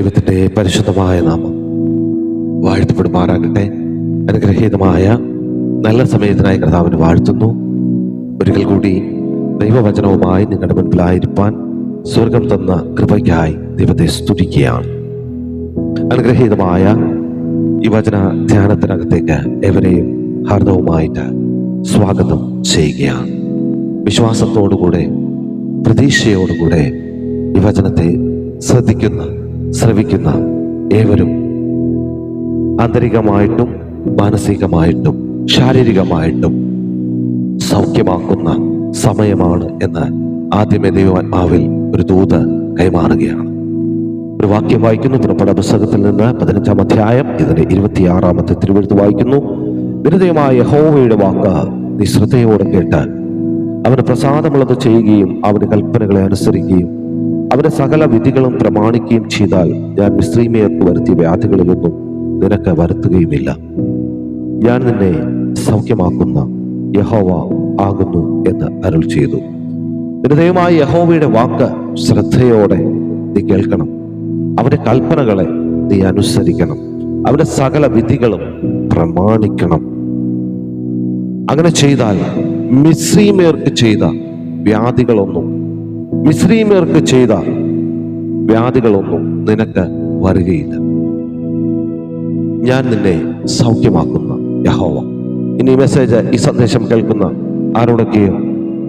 ദൈവത്തിന്റെ പരിശുദ്ധമായ നാമം വാഴ്ത്തപ്പെടുമാറാകട്ടെ. അനുഗ്രഹീതമായ നല്ല സമയത്തിനായി കർത്താവിന് വാഴ്ത്തുന്നു. ഒരിക്കൽ കൂടി ദൈവവചനവുമായി നിങ്ങളുടെ മുൻപിലായിരിക്കാൻ സ്വർഗം തന്ന കൃപയ്ക്കായി ദൈവത്തെ സ്തുതിക്കുകയാണ്. അനുഗ്രഹീതമായ ഈ വചന ധ്യാനത്തിനകത്തേക്ക് എവരെയും ഹാർദവുമായിട്ട് സ്വാഗതം ചെയ്യുകയാണ്. വിശ്വാസത്തോടുകൂടെ പ്രതീക്ഷയോടുകൂടെ ഈ വചനത്തെ ശ്രദ്ധിക്കുന്ന ശ്രവിക്കുന്ന ഏവരും ആന്തരികമായിട്ടും മാനസികമായിട്ടും ശാരീരികമായിട്ടും സൗഖ്യമാക്കുന്ന സമയമാണ് എന്ന് ആദ്യമേ ദൈവാത്മാവിൽ ഒരു ദൂത് കൈമാറുകയാണ്. ഒരു വാക്യം വായിക്കുന്നു. പുറപ്പെട്ട പുസ്തകത്തിൽ നിന്ന് പതിനഞ്ചാം അധ്യായം ഇതിന്റെ ഇരുപത്തിയാറാമത്തെ തിരുവഴുത്ത് വായിക്കുന്നു. വിരുദ്ധയമായ യഹോവയുടെ വാക്ക് നീ ശ്രദ്ധയോടെ കേട്ട് അവന് പ്രസാദമുള്ളത് ചെയ്യുകയും അവന്റെ കൽപ്പനകളെ അനുസരിക്കുകയും അവന്റെ സകല വിധികളും പ്രമാണിക്കുകയും ചെയ്താൽ ഞാൻ മിശ്രീമയർക്ക് വരുത്തിയ വ്യാധികളിലൊന്നും നിനക്ക് വരുത്തുകയുമില്ല. ഞാൻ നിന്നെ സൗഖ്യമാക്കുന്ന യഹോവ ആകുന്നു എന്ന് അരുൾ ചെയ്തു. നിന്റെ യഹോവയുടെ വാക്ക് ശ്രദ്ധയോടെ നീ കേൾക്കണം. അവന്റെ കൽപ്പനകളെ നീ അനുസരിക്കണം. അവന്റെ സകല വിധികളും പ്രമാണിക്കണം. അങ്ങനെ ചെയ്താൽ മിസ്രീമേർക്ക് ചെയ്ത വ്യാധികളൊന്നും മിശ്രീമേർക്ക് ചെയ്ത വ്യാധികളൊന്നും നിനക്ക് വരികയില്ല. ഞാൻ നിന്നെ സൗഖ്യമാക്കുന്ന യഹോവ. ഇനി മെസ്സേജ് ഈ സന്ദേശം കേൾക്കുന്ന ആരോടൊക്കെയോ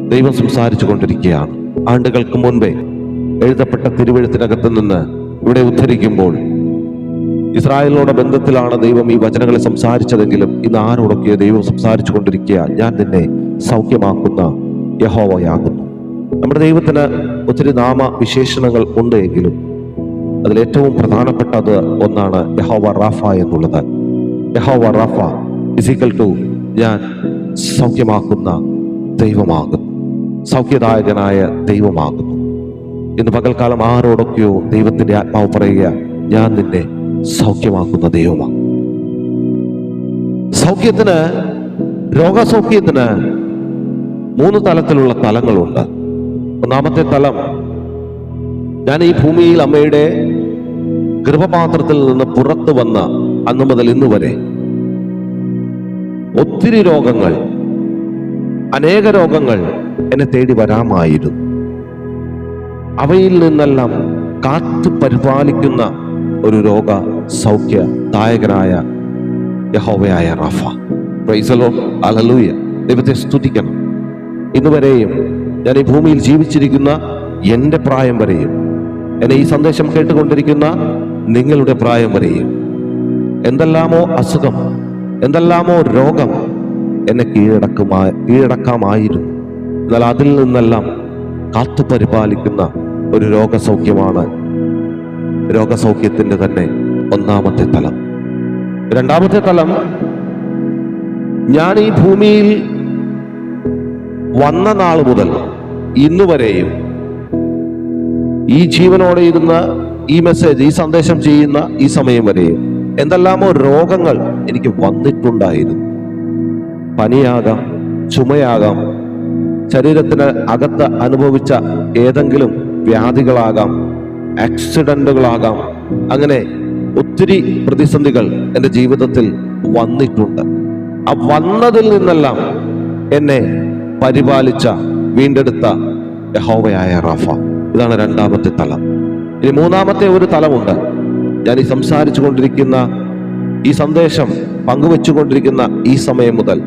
ദൈവം സംസാരിച്ചു കൊണ്ടിരിക്കുകയാണ്. ആണ്ടുകൾക്ക് മുൻപേ എഴുതപ്പെട്ട തിരുവഴുത്തിനകത്ത് നിന്ന് ഇവിടെ ഉദ്ധരിക്കുമ്പോൾ ഇസ്രായേലിനോട് ബന്ധത്തിലാണ് ദൈവം ഈ വചനങ്ങളെ സംസാരിച്ചതെങ്കിലും ഇന്ന് ആരോടൊക്കെയോ ദൈവം സംസാരിച്ചു കൊണ്ടിരിക്കുക ഞാൻ നിന്നെ സൗഖ്യമാക്കുന്ന യഹോവയാകുന്നു. നമ്മുടെ ദൈവത്തിന് ഒത്തിരി നാമ വിശേഷണങ്ങൾ ഉണ്ട് എങ്കിലും അതിലേറ്റവും പ്രധാനപ്പെട്ടത് ഒന്നാണ് യഹോവ റാഫ എന്നുള്ളത്. യഹോവ റാഫ ഫിസിക്കൽ ടു ഞാൻ സൗഖ്യമാക്കുന്ന ദൈവമാകുന്നു. സൗഖ്യദായകനായ ദൈവമാകുന്നു. ഇന്ന് പകൽക്കാലം ആരോടൊക്കെയോ ദൈവത്തിന്റെ ആത്മാവ് പറയുക ഞാൻ നിന്നെ സൗഖ്യമാക്കുന്ന ദൈവമാണ്. സൗഖ്യത്തിന് രോഗസൗഖ്യത്തിന് മൂന്ന് തലത്തിലുള്ള തലങ്ങളുണ്ട്. ഒന്നാമത്തെ തലം. ഞാൻ ഈ ഭൂമിയിൽ അമ്മയുടെ ഗർഭപാത്രത്തിൽ നിന്ന് പുറത്തു വന്ന അന്ന് മുതൽ ഇന്ന് വരെ ഒത്തിരി രോഗങ്ങൾ അനേക രോഗങ്ങൾ എന്നെ തേടി വരാമായിരുന്നു. അവയിൽ നിന്നെല്ലാം കാത്തു പരിപാലിക്കുന്ന ഒരു രോഗ സൗഖ്യ ദായകനായ യഹോവയായ റഫ. പ്രൈസലോ അലലൂയ ദൈവത്തെ സ്തുതിക്കണം. ഇന്നുവരെയും ഞാൻ ഈ ഭൂമിയിൽ ജീവിച്ചിരിക്കുന്ന എന്റെ പ്രായം വരെയും എന്നെ ഈ സന്ദേശം കേട്ടുകൊണ്ടിരിക്കുന്ന നിങ്ങളുടെ പ്രായം വരെയും എന്തെല്ലാമോ അസുഖം എന്തെല്ലാമോ രോഗം എന്നെ കീഴടക്കുമാ കീഴടക്കാമായിരുന്നു. എന്നാൽ അതിൽ നിന്നെല്ലാം കാത്തു പരിപാലിക്കുന്ന ഒരു രോഗസൗഖ്യമാണ് രോഗസൗഖ്യത്തിന്റെ തന്നെ ഒന്നാമത്തെ തലം. രണ്ടാമത്തെ തലം ഞാൻ ഈ ഭൂമിയിൽ വന്ന നാൾ മുതൽ ഇന്നുവരെയും ഈ ജീവനോടെ ഇരുന്ന ഈ മെസ്സേജ് ഈ സന്ദേശം ചെയ്യുന്ന ഈ സമയം വരെയും എന്തെല്ലാമോ രോഗങ്ങൾ എനിക്ക് വന്നിട്ടുണ്ടായിരുന്നു. പനിയാകാം ചുമയാകാം ശരീരത്തിന് അകത്ത് അനുഭവിച്ച ഏതെങ്കിലും വ്യാധികളാകാം ആക്സിഡന്റുകളാകാം അങ്ങനെ ഒത്തിരി പ്രതിസന്ധികൾ എന്റെ ജീവിതത്തിൽ വന്നിട്ടുണ്ട്. ആ വന്നതിൽ നിന്നെല്ലാം എന്നെ പരിപാലിച്ച വീണ്ടെടുത്ത യഹോവയായ റാഫ. ഇതാണ് രണ്ടാമത്തെ തലം. ഇനി മൂന്നാമത്തെ ഒരു തലമുണ്ട്. ഞാൻ ഈ സംസാരിച്ചു കൊണ്ടിരിക്കുന്ന ഈ സന്ദേശം പങ്കുവെച്ചുകൊണ്ടിരിക്കുന്ന ഈ സമയം മുതൽ.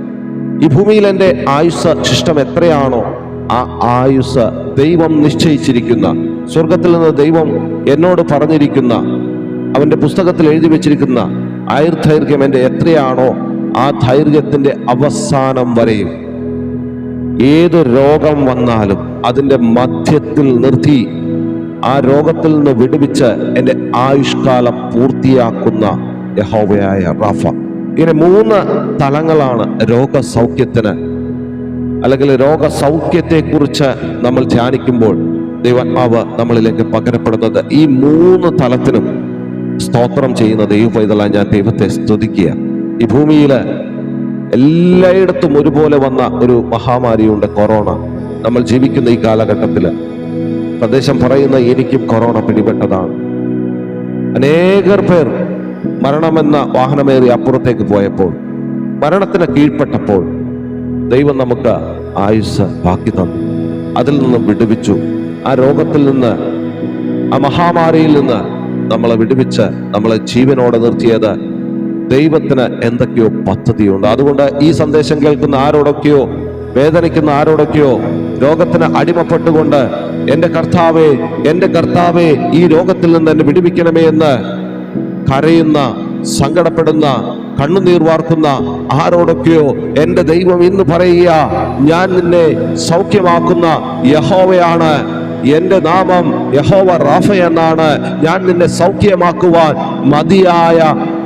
ഈ ഭൂമിയിൽ എന്റെ ആയുസ് ശിഷ്ടം എത്രയാണോ ആ ആയുസ് ദൈവം നിശ്ചയിച്ചിരിക്കുന്ന സ്വർഗത്തിൽ നിന്ന് ദൈവം എന്നോട് പറഞ്ഞിരിക്കുന്ന അവന്റെ പുസ്തകത്തിൽ എഴുതി വെച്ചിരിക്കുന്ന ആയുർദൈർഘ്യം എന്റെ എത്രയാണോ ആ ദൈർഘ്യത്തിന്റെ അവസാനം വരെയും. ഏത് രോഗം വന്നാലും അതിന്റെ മധ്യത്തിൽ നിർത്തി ആ രോഗത്തിൽ നിന്ന് വിടുവിച്ച് എന്റെ ആയുഷ്കാലം പൂർത്തിയാക്കുന്ന യഹോവയായ റാഫ. ഇങ്ങനെ മൂന്ന് തലങ്ങളാണ് രോഗസൗഖ്യത്തിന്. അല്ലെങ്കിൽ രോഗസൗഖ്യത്തെക്കുറിച്ച് നമ്മൾ ധ്യാനിക്കുമ്പോൾ ദൈവാത്മാവ് നമ്മളിലേക്ക് പകരപ്പെടുന്നത് ഈ മൂന്ന് തലത്തിനും സ്തോത്രം ചെയ്യുന്ന ദൈവം ഇതെല്ലാം ഞാൻ ദൈവത്തെ സ്തുതിക്കുക. ഈ ഭൂമിയിൽ എല്ലായിടത്തും ഒരുപോലെ വന്ന ഒരു മഹാമാരിയുണ്ട് കൊറോണ. നമ്മൾ ജീവിക്കുന്ന ഈ കാലഘട്ടത്തിൽ പ്രദേശം പറയുന്ന എനിക്കും കൊറോണ പിടിപെട്ടതാണ്. അനേകർ പേർ മരണമെന്ന വാഹനമേറി അപ്പുറത്തേക്ക് പോയപ്പോൾ മരണത്തിന് കീഴ്പ്പെട്ടപ്പോൾ ദൈവം നമുക്ക് ആയുസ് ബാക്കി തന്നു. അതിൽ നിന്നും വിടുവിച്ചു. ആ രോഗത്തിൽ നിന്ന് ആ മഹാമാരിയിൽ നിന്ന് നമ്മളെ വിടുവിച്ച് നമ്മളെ ജീവനോടെ നിർത്തിയത് ദൈവത്തിന് എന്തൊക്കെയോ പദ്ധതിയുണ്ട്. അതുകൊണ്ട് ഈ സന്ദേശം കേൾക്കുന്ന ആരോടൊക്കെയോ വേദനിക്കുന്ന ആരോടൊക്കെയോ രോഗത്തിന് അടിമപ്പെട്ടുകൊണ്ട് എന്റെ കർത്താവേ എന്റെ കർത്താവേ ഈ രോഗത്തിൽ നിന്ന് എന്നെ വിടുവിക്കണമേ എന്ന് കരയുന്ന സങ്കടപ്പെടുന്ന കണ്ണുനീർ വാർക്കുന്ന ആരോടൊക്കെയോ എന്റെ ദൈവം ഇന്ന് പറയുക ഞാൻ നിന്നെ സൗഖ്യമാക്കുന്ന യഹോവയാണ്. എന്റെ നാമം യഹോവ റാഫ എന്നാണ്. ഞാൻ നിന്നെ സൗഖ്യമാക്കുവാൻ മതിയായ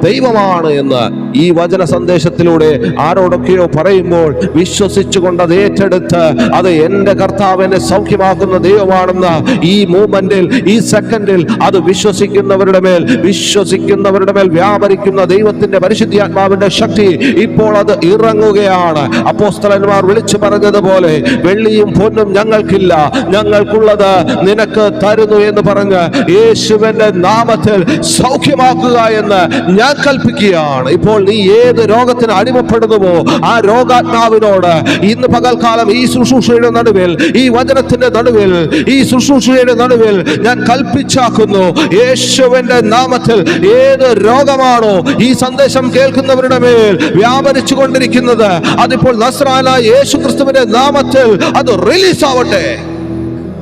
ദൈവമാണ് എന്ന് ഈ വചന സന്ദേശത്തിലൂടെ ആരോടൊക്കെയോ പറയുമ്പോൾ വിശ്വസിച്ചുകൊണ്ട് അത് ഏറ്റെടുത്ത് അത് എന്റെ കർത്താവിനെ സൗഖ്യമാക്കുന്ന ദൈവമാണെന്ന് ഈ മൂമെന്റിൽ ഈ സെക്കൻഡിൽ അത് വിശ്വസിക്കുന്നവരുടെ മേൽ വിശ്വസിക്കുന്നവരുടെ മേൽ വ്യാപരിക്കുന്ന ദൈവത്തിന്റെ പരിശുദ്ധിയാത്മാവിന്റെ ശക്തി ഇപ്പോൾ അത് ഇറങ്ങുകയാണ്. അപ്പോസ്തലന്മാർ വിളിച്ചു പറഞ്ഞതുപോലെ വെള്ളിയും പൊന്നും ഞങ്ങൾക്കില്ല. ഞങ്ങൾക്കുള്ളത് നിനക്ക് തരുന്നു എന്ന് പറഞ്ഞ് യേശുവിന്റെ നാമത്തിൽ സൗഖ്യമാക്കുക എന്ന് ഞാൻ കൽപ്പിക്കുകയാണ്. ഇപ്പോൾ നീ ഏത് രോഗത്തിന് അടിമപ്പെടുന്നുവോ ആ രോഗാത്മാവിനോട് ഇന്ന് പകൽക്കാലം ഈ ശുശ്രൂഷയുടെ നടുവിൽ ഈ വചനത്തിന്റെ നടുവിൽ ഈ ശുശ്രൂഷയുടെ നടുവിൽ ഞാൻ കൽപ്പിച്ചാക്കുന്നു. യേശുവിന്റെ നാമത്തിൽ ഏത് രോഗമാണോ ഈ സന്ദേശം കേൾക്കുന്നവരുടെ മേൽ വ്യാപരിച്ചു കൊണ്ടിരിക്കുന്നത് അതിപ്പോൾ നസ്രാന യേശു ക്രിസ്തുവിന്റെ നാമത്തിൽ അത് റിലീസ് ആവട്ടെ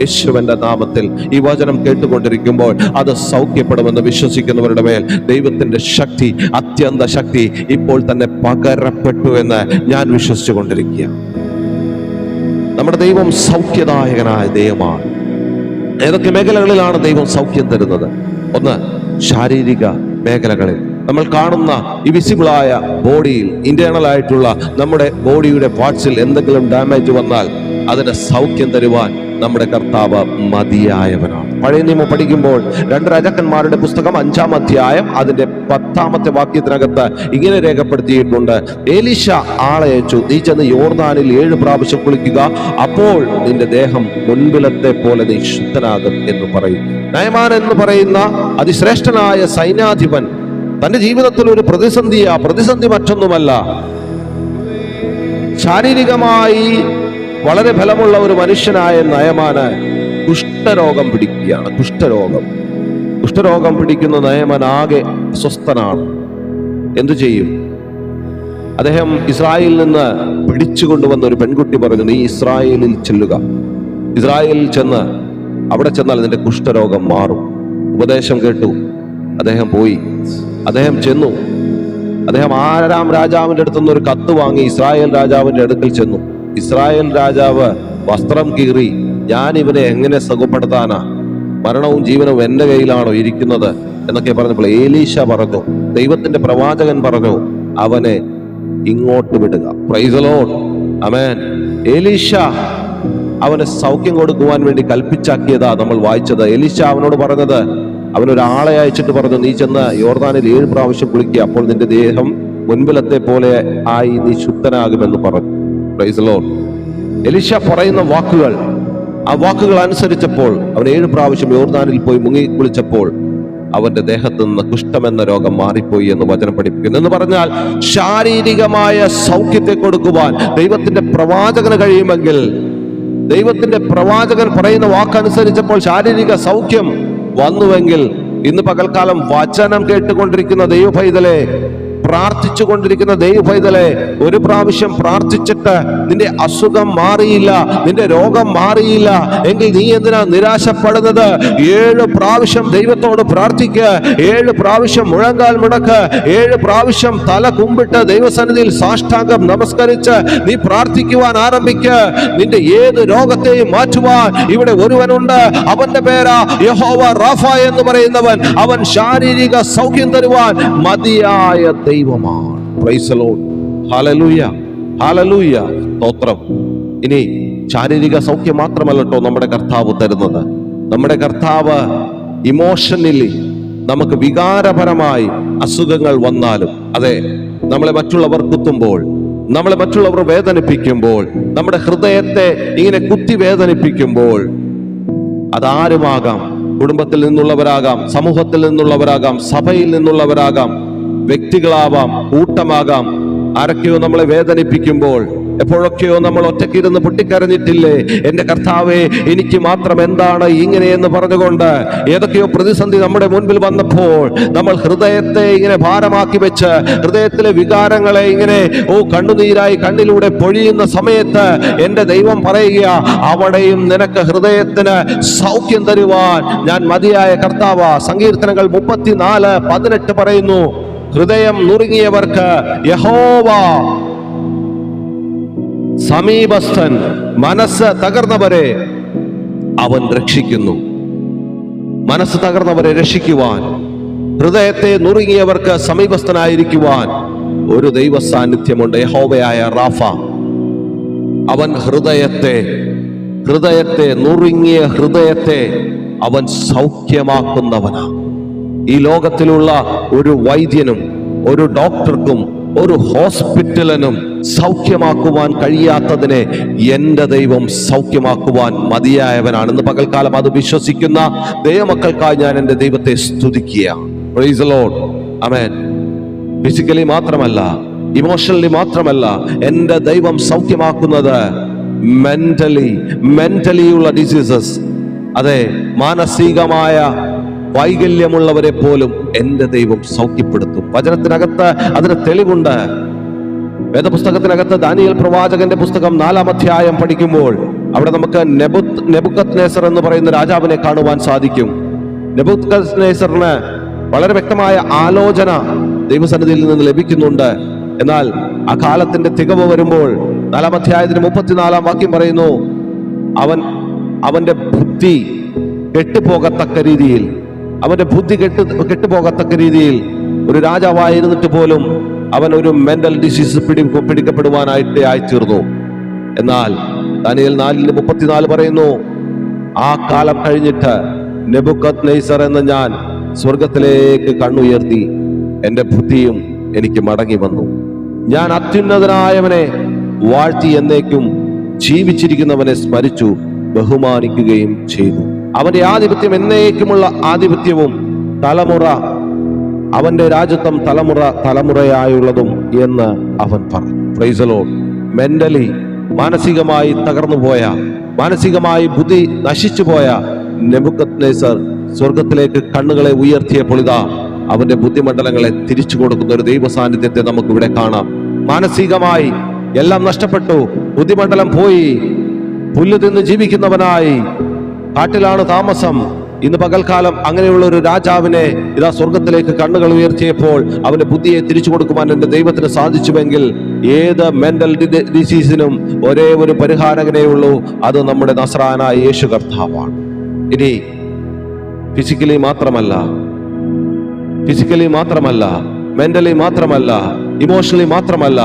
യേശുവിന്റെ നാമത്തിൽ ഈ വചനം കേട്ടുകൊണ്ടിരിക്കുമ്പോൾ അത് സൗഖ്യപ്പെടുമെന്ന് വിശ്വസിക്കുന്നവരുടെ മേൽ ദൈവത്തിന്റെ ശക്തി അത്യന്ത ശക്തി ഇപ്പോൾ തന്നെ പകരപ്പെട്ടു എന്ന് ഞാൻ വിശ്വസിച്ചു കൊണ്ടിരിക്കുക നമ്മുടെ ദൈവം സൗഖ്യദായകനായ ദൈവമാണ്. ഏതൊക്കെ മേഖലകളിലാണ് ദൈവം സൗഖ്യം തരുന്നത്? ഒന്ന് ശാരീരിക മേഖലകളിൽ. നമ്മൾ കാണുന്ന ഈ വിസിബിളായ ബോഡിയിൽ ഇന്റേണൽ ആയിട്ടുള്ള നമ്മുടെ ബോഡിയുടെ പാർട്സിൽ എന്തെങ്കിലും ഡാമേജ് വന്നാൽ അതിന് സൗഖ്യം തരുവാൻ നമ്മുടെ കർത്താവ് മതിയായവനാണ്. പഴയ നിയമം പഠിക്കുമ്പോൾ രണ്ട് രാജാക്കന്മാരുടെ പുസ്തകം അഞ്ചാം അധ്യായം അതിന്റെ പത്താമത്തെ വാക്യത്തിനകത്ത് ഇങ്ങനെ രേഖപ്പെടുത്തിയിട്ടുണ്ട്. ഏലിഷ ആളെ അയച്ചു നീ ചെന്ന് യോർദാനിൽ ഏഴ് പ്രാവശ്യം കുളിക്കുക അപ്പോൾ നിന്റെ ദേഹം മുൻപിലത്തെ പോലെ നീ ശുദ്ധനാകും എന്ന് പറയും. നയമാൻ എന്ന് പറയുന്ന അതിശ്രേഷ്ഠനായ സൈന്യാധിപൻ തന്റെ ജീവിതത്തിൽ ഒരു പ്രതിസന്ധിയാ പ്രതിസന്ധി മറ്റൊന്നുമല്ല. ശാരീരികമായി വളരെ ഫലമുള്ള ഒരു മനുഷ്യനായ നയമാന് കുഷ്ഠരോഗം പിടിക്കുകയാണ്. കുഷ്ഠരോഗം കുഷ്ഠരോഗം പിടിക്കുന്ന നയമനാകെ ആകെ അസ്വസ്ഥനാണ്. എന്തു ചെയ്യും? അദ്ദേഹം ഇസ്രായേലിൽ നിന്ന് പിടിച്ചു കൊണ്ടുവന്ന ഒരു പെൺകുട്ടി പറഞ്ഞു നീ ഇസ്രായേലിൽ ചെല്ലുക. ഇസ്രായേലിൽ ചെന്ന് അവിടെ ചെന്നാൽ നിന്റെ കുഷ്ഠരോഗം മാറും. ഉപദേശം കേട്ടു. അദ്ദേഹം പോയി. അദ്ദേഹം ചെന്നു. അദ്ദേഹം ആരാം രാജാവിന്റെ അടുത്തുനിന്ന് ഒരു കത്ത് വാങ്ങി ഇസ്രായേൽ രാജാവിന്റെ അടുക്കൽ ചെന്നു. ഇസ്രായേൽ രാജാവ് വസ്ത്രം കീറി ഞാൻ ഇവനെ എങ്ങനെ സുഖപ്പെടുത്താനാ? മരണവും ജീവനവും എന്റെ കയ്യിലാണോ ഇരിക്കുന്നത്? എന്നൊക്കെ പറഞ്ഞപ്പോൾ ഏലീശ പറഞ്ഞു ദൈവത്തിന്റെ പ്രവാചകൻ പറഞ്ഞു അവനെ ഇങ്ങോട്ട് വിടുക. പ്രൈസലോൺ അമേൻ ഏലീഷ അവന് സൗഖ്യം കൊടുക്കുവാൻ വേണ്ടി കൽപ്പിച്ചാക്കിയതാ നമ്മൾ വായിച്ചത്. എലീഷ അവനോട് പറഞ്ഞത് അവനൊരാളെ അയച്ചിട്ട് പറഞ്ഞു നീ ചെന്ന് യോർദാനിൽ ഏഴ് പ്രാവശ്യം കുളിക്കുക അപ്പോൾ നിന്റെ ദേഹം മുൻപിലത്തെ പോലെ ആയി നീ ശുദ്ധനാകുമെന്ന് പറഞ്ഞു. എലിശ പറയുന്ന വാക്കുകൾ ആ വാക്കുകൾ അനുസരിച്ചപ്പോൾ അവൻ ഏഴ് പ്രാവശ്യം യോർദാനിൽ പോയി മുങ്ങി കുളിച്ചപ്പോൾ അവന്റെ ദേഹത്ത് നിന്ന് കുഷ്ഠമെന്ന രോഗം മാറിപ്പോയി എന്ന് വചനം പഠിപ്പിക്കുന്നു. എന്ന് പറഞ്ഞാൽ ശാരീരികമായ സൗഖ്യത്തെ കൊടുക്കുവാൻ ദൈവത്തിന്റെ പ്രവാചകന് കഴിയുമെങ്കിൽ ദൈവത്തിന്റെ പ്രവാചകൻ പറയുന്ന വാക്കനുസരിച്ചപ്പോൾ ശാരീരിക സൗഖ്യം വന്നുവെങ്കിൽ ഇന്ന് പകൽക്കാലം വചനം കേട്ടുകൊണ്ടിരിക്കുന്ന ദൈവഭൈതലെ പ്രാർത്ഥിച്ചു കൊണ്ടിരിക്കുന്ന ദൈവഭൈതലെ ഒരു പ്രാവശ്യം പ്രാർത്ഥിച്ചിട്ട് നിന്റെ അസുഖം മാറിയില്ല നിന്റെ രോഗം മാറിയില്ല. എങ്കിൽ നീ എന്തിനാ നിരാശപ്പെടുന്നത്? ഏഴ് പ്രാവശ്യം ദൈവത്തോട് പ്രാർത്ഥിക്കുക ഏഴ് പ്രാവശ്യം മുഴങ്കാൽ മുടക്ക് ഏഴ് പ്രാവശ്യം തല കുമ്പിട്ട് ദൈവസന്നിധിയിൽ സാഷ്ടാംഗം നമസ്കരിച്ച് നീ പ്രാർത്ഥിക്കുവാൻ ആരംഭിക്ക്. നിന്റെ ഏത് രോഗത്തെയും മാറ്റുവാൻ ഇവിടെ ഒരുവനുണ്ട്. അവന്റെ പേരാ യഹോവ റാഫ എന്ന് പറയുന്നവൻ. അവൻ ശാരീരിക സൗഖ്യം തരുവാൻ മതിയായ ദൈവമാണ്. പ്രൈസലോൺ ഹലലൂയ ഹലലൂയ സ്തോത്രം. ഇനി ശാരീരിക സൗഖ്യം മാത്രമല്ലട്ടോ നമ്മുടെ കർത്താവ് തരുന്നത്. നമ്മുടെ കർത്താവ് ഇമോഷണലി നമുക്ക് വികാരപരമായി അസുഖങ്ങൾ വന്നാലും അതെ നമ്മളെ മറ്റുള്ളവർ കുത്തുമ്പോൾ നമ്മളെ മറ്റുള്ളവർ വേദനിപ്പിക്കുമ്പോൾ നമ്മുടെ ഹൃദയത്തെ ഇങ്ങനെ കുത്തി വേദനിപ്പിക്കുമ്പോൾ അതാരുമാകാം? കുടുംബത്തിൽ നിന്നുള്ളവരാകാം സമൂഹത്തിൽ നിന്നുള്ളവരാകാം സഭയിൽ നിന്നുള്ളവരാകാം വ്യക്തികളാവാം കൂട്ടമാകാം ആരൊക്കെയോ നമ്മളെ വേദനിപ്പിക്കുമ്പോൾ എപ്പോഴൊക്കെയോ നമ്മൾ ഒറ്റക്കിരുന്ന് പൊട്ടിക്കരഞ്ഞിട്ടില്ലേ? എന്റെ കർത്താവെ എനിക്ക് മാത്രം എന്താണ് ഇങ്ങനെയെന്ന് പറഞ്ഞുകൊണ്ട് ഏതൊക്കെയോ പ്രതിസന്ധി നമ്മുടെ മുൻപിൽ വന്നപ്പോൾ നമ്മൾ ഹൃദയത്തെ ഇങ്ങനെ ഭാരമാക്കി വെച്ച് ഹൃദയത്തിലെ വികാരങ്ങളെ ഇങ്ങനെ ഓ കണ്ണുനീരായി കണ്ണിലൂടെ പൊഴിയുന്ന സമയത്ത് എന്റെ ദൈവം പറയുക അവിടെയും നിനക്ക് ഹൃദയത്തിന് സൗഖ്യം തരുവാൻ ഞാൻ മതിയായ കർത്താവ. സങ്കീർത്തനങ്ങൾ മുപ്പത്തിനാല് പതിനെട്ട് പറയുന്നു ഹൃദയം നുറുങ്ങിയവർക്ക് യഹോവ സമീപസ്ഥൻ മനസ്സ് തകർന്നവരെ അവൻ രക്ഷിക്കുന്നു. മനസ്സ് തകർന്നവരെ രക്ഷിക്കുവാൻ ഹൃദയത്തെ നുറുങ്ങിയവർക്ക് സമീപസ്ഥനായിരിക്കുവാൻ ഒരു ദൈവ സാന്നിധ്യമുണ്ട് യഹോവയായ റാഫ. അവൻ ഹൃദയത്തെ ഹൃദയത്തെ നുറുങ്ങിയ ഹൃദയത്തെ അവൻ സൗഖ്യമാക്കുന്നവനാ ഈ ലോകത്തിലുള്ള ഒരു വൈദ്യനും ഒരു ഡോക്ടർക്കും ഒരു ഹോസ്പിറ്റലിനും സൗഖ്യമാക്കുവാൻ കഴിയാത്തതിനെ എന്റെ ദൈവം സൗഖ്യമാക്കുവാൻ മതിയായവനാണ് ഇന്ന് പകൽക്കാലം അത് വിശ്വസിക്കുന്ന ദൈവമക്കൾക്കായി ഞാൻ എന്റെ ദൈവത്തെ സ്തുതിക്കുക പ്രൈസ് ലോഡ് അമേൻ ഫിസിക്കലി മാത്രമല്ല ഇമോഷണലി മാത്രമല്ല എന്റെ ദൈവം സൗഖ്യമാക്കുന്നത് മെന്റലി മെന്റലിയുള്ള ഡിസീസസ് അതെ മാനസികമായ വൈകല്യമുള്ളവരെ പോലും എന്റെ ദൈവം സൗഖ്യപ്പെടുത്തും. വചനത്തിനകത്ത് അതിന് തെളിവുണ്ട്. വേദപുസ്തകത്തിനകത്ത് ദാനിയൽ പ്രവാചകന്റെ പുസ്തകം നാലാം അധ്യായം പഠിക്കുമ്പോൾ അവിടെ നമുക്ക് നെബുത് നെബുക്കത് നേസർ എന്ന് പറയുന്ന രാജാവിനെ കാണുവാൻ സാധിക്കും. നെബുക്കത് നേസറിന് വളരെ വ്യക്തമായ ആലോചന ദൈവസന്നിധിയിൽ നിന്ന് ലഭിക്കുന്നുണ്ട്. എന്നാൽ ആ കാലത്തിന്റെ തികവ് വരുമ്പോൾ നാലാം അധ്യായത്തിന് മുപ്പത്തിനാലാം വാക്യം പറയുന്നു അവൻ അവന്റെ ബുദ്ധി കെട്ടുപോകത്തക്ക രീതിയിൽ അവന്റെ ബുദ്ധി കെട്ട് കെട്ടുപോകത്തക്ക രീതിയിൽ ഒരു രാജാവായിരുന്നിട്ട് പോലും അവൻ ഒരു മെന്റൽ ഡിസീസ് പിടി പിടിക്കപ്പെടുവാനായിട്ട് ആയിത്തീർന്നു. എന്നാൽ ദാനിയൽ നാലിന് മുപ്പത്തിനാല് പറയുന്നു ആ കാലം കഴിഞ്ഞിട്ട് നെബുക്കത് നെയ്സർ എന്ന ഞാൻ സ്വർഗത്തിലേക്ക് കണ്ണുയർത്തി എന്റെ ബുദ്ധിയും എനിക്ക് മടങ്ങി വന്നു. ഞാൻ അത്യുന്നതനായവനെ വാഴ്ത്തി എന്നേക്കും ജീവിച്ചിരിക്കുന്നവനെ സ്മരിച്ചു ബഹുമാനിക്കുകയും ചെയ്തു. അവന്റെ ആധിപത്യം എന്നേക്കുമുള്ള ആധിപത്യവും തലമുറ അവന്റെ രാജ്യത്വം തലമുറ തലമുറയായുള്ളതും എന്ന് അവൻ പറഞ്ഞു. മെന്റലി മാനസികമായി തകർന്നു പോയ മാനസികമായി ബുദ്ധി നശിച്ചു പോയ നെബുക്കത്നേസർ സ്വർഗത്തിലേക്ക് കണ്ണുകളെ ഉയർത്തിയപ്പോൾ ഇതാ അവന്റെ ബുദ്ധിമണ്ഡലങ്ങളെ തിരിച്ചു കൊടുക്കുന്ന ഒരു ദൈവ സാന്നിധ്യത്തെ നമുക്ക് ഇവിടെ കാണാം. മാനസികമായി എല്ലാം നഷ്ടപ്പെട്ടു ബുദ്ധിമണ്ഡലം പോയി പുല്ലു തിന്ന് ജീവിക്കുന്നവനായി കാട്ടിലാണ് താമസം. ഇന്ന് പകൽക്കാലം അങ്ങനെയുള്ള ഒരു രാജാവിനെ ഇതാ സ്വർഗത്തിലേക്ക് കണ്ണുകൾ ഉയർത്തിയപ്പോൾ അവന്റെ ബുദ്ധിയെ തിരിച്ചു കൊടുക്കുവാൻ എന്റെ ദൈവത്തിന് സാധിച്ചുവെങ്കിൽ ഏത് മെന്റൽ ഡിസീസിനും ഒരേ ഒരു പരിഹാരകനേ ഉള്ളൂ. അത് നമ്മുടെ നസ്രാനായ യേശു കർത്താവാണ്. ഇനി ഫിസിക്കലി മാത്രമല്ല ഫിസിക്കലി മാത്രമല്ല മെന്റലി മാത്രമല്ല ഇമോഷണലി മാത്രമല്ല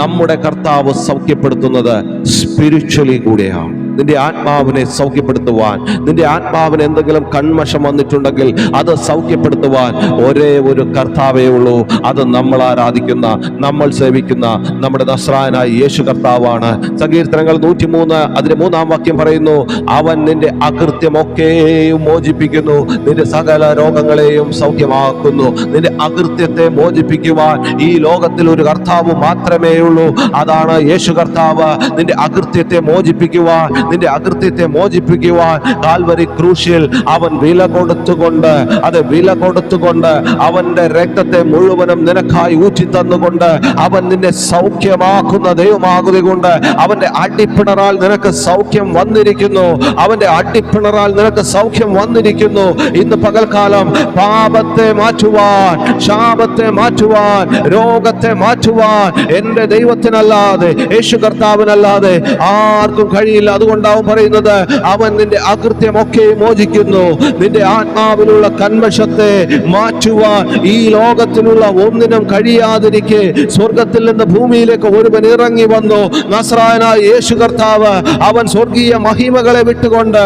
നമ്മുടെ കർത്താവ് സൗഖ്യപ്പെടുത്തുന്നത് സ്പിരിച്വലി കൂടെയാണ്. നിന്റെ ആത്മാവിനെ സൗഖ്യപ്പെടുത്തുവാൻ നിന്റെ ആത്മാവിന് എന്തെങ്കിലും കൺമഷം വന്നിട്ടുണ്ടെങ്കിൽ അത് സൗഖ്യപ്പെടുത്തുവാൻ ഒരേ ഒരു കർത്താവേ ഉള്ളൂ. അത് നമ്മൾ ആരാധിക്കുന്ന നമ്മൾ സേവിക്കുന്ന നമ്മുടെ നസ്രായനായ യേശു കർത്താവാണ്. സങ്കീർത്തനങ്ങൾ നൂറ്റിമൂന്ന് അതിന്റെ മൂന്നാം വാക്യം പറയുന്നു അവൻ നിന്റെ അകൃത്യമൊക്കെയും മോചിപ്പിക്കുന്നു നിന്റെ സകല രോഗങ്ങളെയും സൗഖ്യമാക്കുന്നു. നിന്റെ അകൃത്യത്തെ മോചിപ്പിക്കുവാൻ ഈ ലോകത്തിൽ ഒരു കർത്താവ് മാത്രമേ ഉള്ളൂ അതാണ് യേശു കർത്താവ്. നിന്റെ അകൃത്യത്തെ മോചിപ്പിക്കുവാൻ നിന്റെ അകൃത്യത്തെ മോചിപ്പിക്കുവാൻ കാൽവരി ക്രൂശിൽ അവൻ വില കൊടുത്തുകൊണ്ട് അത് വില കൊടുത്തുകൊണ്ട് അവന്റെ രക്തത്തെ മുഴുവനും നിനക്കായി ഊറ്റി തന്നുകൊണ്ട് അവൻ നിന്നെ സൗഖ്യമാക്കുന്ന ദൈവമാകുകൊണ്ട് അവന്റെ അടിപ്പിണറാൽ നിനക്ക് സൗഖ്യം വന്നിരിക്കുന്നു. അവന്റെ അടിപ്പിണറാൽ നിനക്ക് സൗഖ്യം വന്നിരിക്കുന്നു. ഇന്ന് പകൽക്കാലം പാപത്തെ മാറ്റുവാൻ ശാപത്തെ മാറ്റുവാൻ രോഗത്തെ മാറ്റുവാൻ എന്റെ ദൈവത്തിനല്ലാതെ യേശു കർത്താവിനല്ലാതെ ആർക്കും കഴിയില്ല. അതുകൊണ്ടാവും പറയുന്നത്. അവൻ നിന്റെ അകൃത്യമൊക്കെ മോചിക്കുന്നു. നിന്റെ ആത്മാവിലുള്ള കന്മഷത്തെ മാറ്റുവാൻ ഈ ലോകത്തിലുള്ള ഒന്നിനും കഴിയാതിരിക്കെ സ്വർഗത്തിൽ നിന്ന് ഭൂമിയിലേക്ക് ഒരുവൻ ഇറങ്ങി വന്നു. നസ്രായനായ യേശു കർത്താവ് അവൻ സ്വർഗീയ മഹിമകളെ വിട്ടുകൊണ്ട്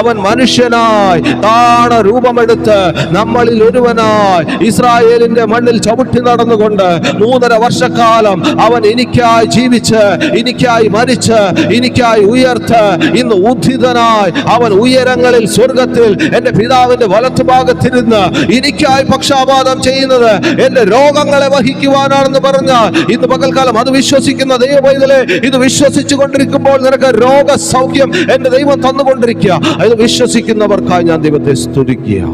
അവൻ മനുഷ്യനായി താണ രൂപമെടുത്ത് നമ്മളിൽ ഒരുവനായി ഇസ്രായേലിന്റെ മണ്ണിൽ ചവിട്ടി നടന്നുകൊണ്ട് മൂന്നര വർഷക്കാലം അവൻ എനിക്കായി ജീവിച്ച് എനിക്കായി മരിച്ച് എനിക്കായി ഉയർത്ത് ഇന്ന് ഉദ്ധിതനായി. അവൻ ഉയരങ്ങളിൽ സ്വർഗത്തിൽ എന്റെ പിതാവിന്റെ വലത്തുഭാഗത്തിരുന്ന് എനിക്കായി പക്ഷാപാതം ചെയ്യുന്നത് എന്റെ രോഗങ്ങളെ വഹിക്കുവാനാണെന്ന് പറഞ്ഞാൽ ഇന്ന് പകൽക്കാലം അത് വിശ്വസിക്കുന്ന ദൈവമൈതലെ ഇത് വിശ്വസിച്ചു കൊണ്ടിരിക്കുമ്പോൾ നിനക്ക് രോഗസൗഖ്യം എന്റെ ദൈവം തന്നുകൊണ്ടിരിക്കുക. ഇത് വിശ്വസിക്കുന്നവർക്കായി ഞാൻ ദൈവത്തെ സ്തുതിക്കുക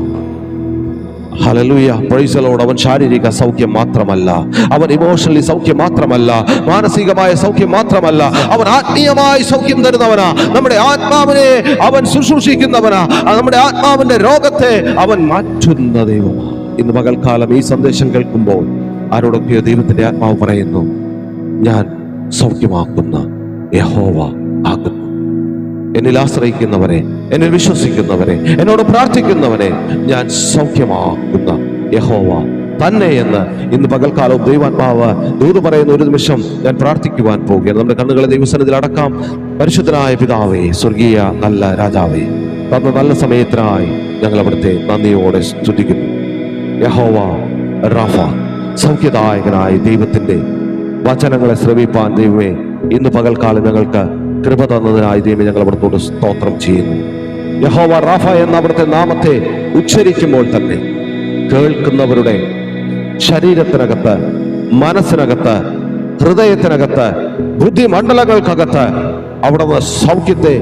ഹലലുയ പ്രൈസലോട് അവൻ ശാരീരിക സൗഖ്യം മാത്രമല്ല. അവൻ ഇമോഷണലി സൗഖ്യം മാത്രമല്ല. മാനസികമായ സൗഖ്യം മാത്രമല്ല. അവൻ ആത്മീയമായി സൗഖ്യം തരുന്നവനാ. നമ്മുടെ ആത്മാവിനെ അവൻ ശുശ്രൂഷിക്കുന്നവനാ. നമ്മുടെ ആത്മാവിന്റെ രോഗത്തെ അവൻ മാറ്റുന്ന ദൈവം ഇന്ന് പകൽക്കാലം ഈ സന്ദേശം കേൾക്കുമ്പോൾ ആരോടൊക്കെയോ ദൈവത്തിന്റെ ആത്മാവ് പറയുന്നു ഞാൻ സൗഖ്യമാക്കുന്ന യഹോവ ആകുന്നു. എന്നിൽ ആശ്രയിക്കുന്നവരെ എന്നിൽ വിശ്വസിക്കുന്നവരെ എന്നോട് പ്രാർത്ഥിക്കുന്നവരെ ഞാൻ സൗഖ്യമാകുന്ന യഹോവ തന്നെ എന്ന് ഇന്ന് പകൽക്കാലവും ദൈവാത്മാവ് ദൂത് പറയുന്ന ഒരു നിമിഷം ഞാൻ പ്രാർത്ഥിക്കുവാൻ പോവുകയാണ് നമ്മുടെ കണ്ണുകളെ ദൈവസനത്തിൽ അടക്കാം. പരിശുദ്ധനായ പിതാവേ സ്വർഗീയ നല്ല രാജാവേ തന്ന നല്ല സമയത്തിനായി ഞങ്ങൾ അവിടുത്തെ നന്ദിയോടെ സ്തുതിക്കുന്നു. യഹോവ റാഫ സൗഖ്യദായകനായ ദൈവത്തിന്റെ വചനങ്ങളെ ശ്രമിപ്പാൻ ദൈവമേ ഇന്ന് പകൽക്കാലം ഞങ്ങൾക്ക് കൃപ തന്നതിനായി ദൈവം ഞങ്ങൾ അവിടത്തോട് സ്തോത്രം ചെയ്യുന്നു. യഹോവ റാഫ എന്ന അവിടുത്തെ നാമത്തെ ഉച്ചരിക്കുമ്പോൾ തന്നെ കേൾക്കുന്നവരുടെ ശരീരത്തിനകത്ത് മനസ്സിനകത്ത് ഹൃദയത്തിനകത്ത് ബുദ്ധിമണ്ഡലങ്ങൾക്കകത്ത് അവിടുന്ന് സൗഖ്യത്തെ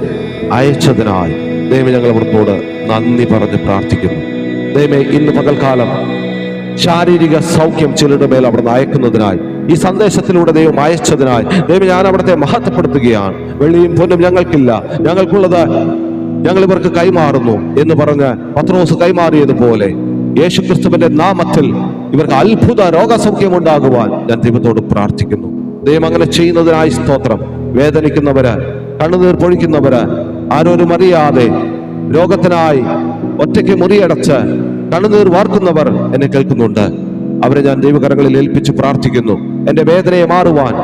അയച്ചതിനാൽ ദൈവം ഞങ്ങൾ അവിടുത്തോട് നന്ദി പറഞ്ഞ് പ്രാർത്ഥിക്കുന്നു. ദൈവമേ ഇന്ന് പകൽക്കാലം ശാരീരിക സൗഖ്യം ചിലരുടെ മേൽ അവിടുന്ന് അയക്കുന്നതിനായി ഈ സന്ദേശത്തിലൂടെ ദൈവം അയച്ചതിനായി ദൈവം ഞാൻ അവിടുത്തെ മഹത്വപ്പെടുത്തുകയാണ്. വെള്ളിയും പൊന്നും ഞങ്ങൾക്കില്ല. ഞങ്ങൾക്കുള്ളത് ഞങ്ങൾ ഇവർക്ക് കൈമാറുന്നു എന്ന് പറഞ്ഞ് പത്രോസ് കൈമാറിയതുപോലെ യേശു ക്രിസ്തുവിന്റെ നാമത്തിൽ ഇവർക്ക് അത്ഭുത രോഗസൗഖ്യം ഉണ്ടാകുവാൻ ഞാൻ ദൈവത്തോട് പ്രാർത്ഥിക്കുന്നു. ദൈവം അങ്ങനെ ചെയ്യുന്നതിനായി സ്തോത്രം. വേദനിക്കുന്നവര് കണ്ണുനീർ പൊഴിക്കുന്നവര് ആരോരും അറിയാതെ രോഗത്തിനായി ഒറ്റയ്ക്ക് മുറിയടച്ച് കണ്ണുനീർ വാർക്കുന്നവർ എന്നെ കേൾക്കുന്നുണ്ട്. അവരെ ഞാൻ ദൈവകരങ്ങളിൽ ഏൽപ്പിച്ച് പ്രാർത്ഥിക്കുന്നു. എന്റെ വേദനയെ മാറുവാൻ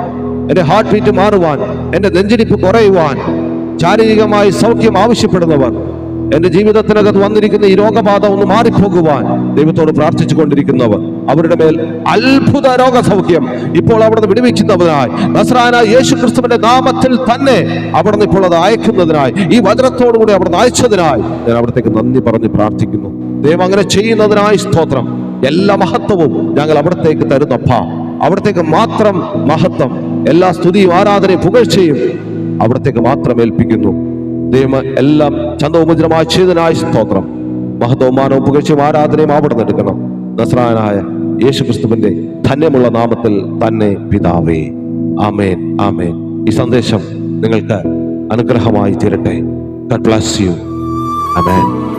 എന്റെ ഹാർട്ട് ബീറ്റ് മാറുവാൻ എന്റെ നെഞ്ചിരിപ്പ് കുറയുവാൻ ശാരീരികമായി സൗഖ്യം ആവശ്യപ്പെടുന്നവർ എന്റെ ജീവിതത്തിനകത്ത് വന്നിരിക്കുന്ന ഈ രോഗബാധ ഒന്ന് മാറിപ്പോകുവാൻ ദൈവത്തോട് പ്രാർത്ഥിച്ചു കൊണ്ടിരിക്കുന്നവർ അവരുടെ മേൽ അത്ഭുത രോഗസൗഖ്യം ഇപ്പോൾ അവിടുന്ന് വിടുവിക്കുന്നതിനായി നസ്രാന യേശു ക്രിസ്തുവിന്റെ നാമത്തിൽ തന്നെ അവിടുന്ന് ഇപ്പോൾ അത് അയക്കുന്നതിനായി ഈ വചനത്തോടുകൂടി അവിടുന്ന് അയച്ചതിനായി ഞാൻ അവിടത്തേക്ക് നന്ദി പറഞ്ഞ് പ്രാർത്ഥിക്കുന്നു. ദൈവം അങ്ങനെ ചെയ്യുന്നതിനായി സ്തോത്രം. എല്ലാ മഹത്വവും ഞങ്ങൾ അവിടത്തേക്ക് തരുന്നപ്പ. അവിടത്തേക്ക് മാത്രം മഹത്വം. എല്ലാ സ്തുതിയും ആരാധനയും പുകഴ്ചയും അവിടത്തേക്ക് മാത്രം ഏൽപ്പിക്കുന്നു. ദൈവം എല്ലാം ചന്തവുമുദ്രമായി ചേതനായ സ്തോത്രം. മഹത്വവും മാനവും പുകഴ്ചയും ആരാധനയും അവിടെ എടുക്കണം. നസ്രാനായ യേശു ക്രിസ്തുവിന്റെ ധന്യമുള്ള നാമത്തിൽ തന്നെ പിതാവേ. ആമേൻ ആമേൻ. ഈ സന്ദേശം നിങ്ങൾക്ക് അനുഗ്രഹമായി തീരട്ടെ. God bless you. Amen.